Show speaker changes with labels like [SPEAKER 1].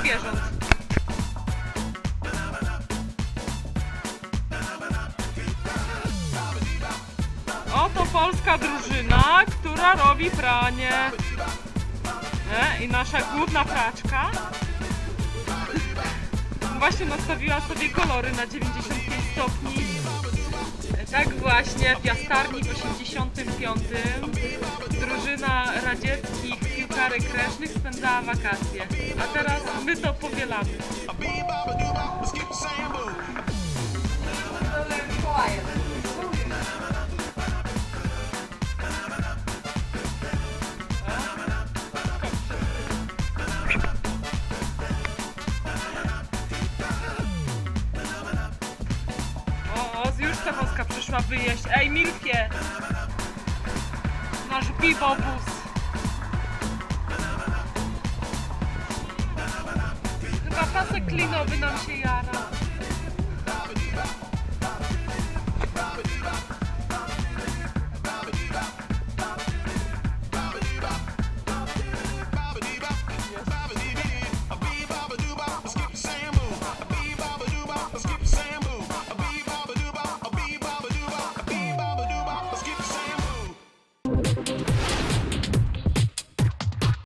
[SPEAKER 1] zwierząt. Oto polska drużyna, która robi pranie. E, I nasza główna praczka właśnie nastawiła sobie kolory na 95 stopni. E, Tak właśnie w Jastarni w 85 drużyna radzieckich piłkarek ręcznych spędzała wakacje. A teraz my to powielamy. O, o, już Stefanska przyszła wyjeść. Ej, Milkie! Nasz bibobus. Pasek klinowy nam się jara.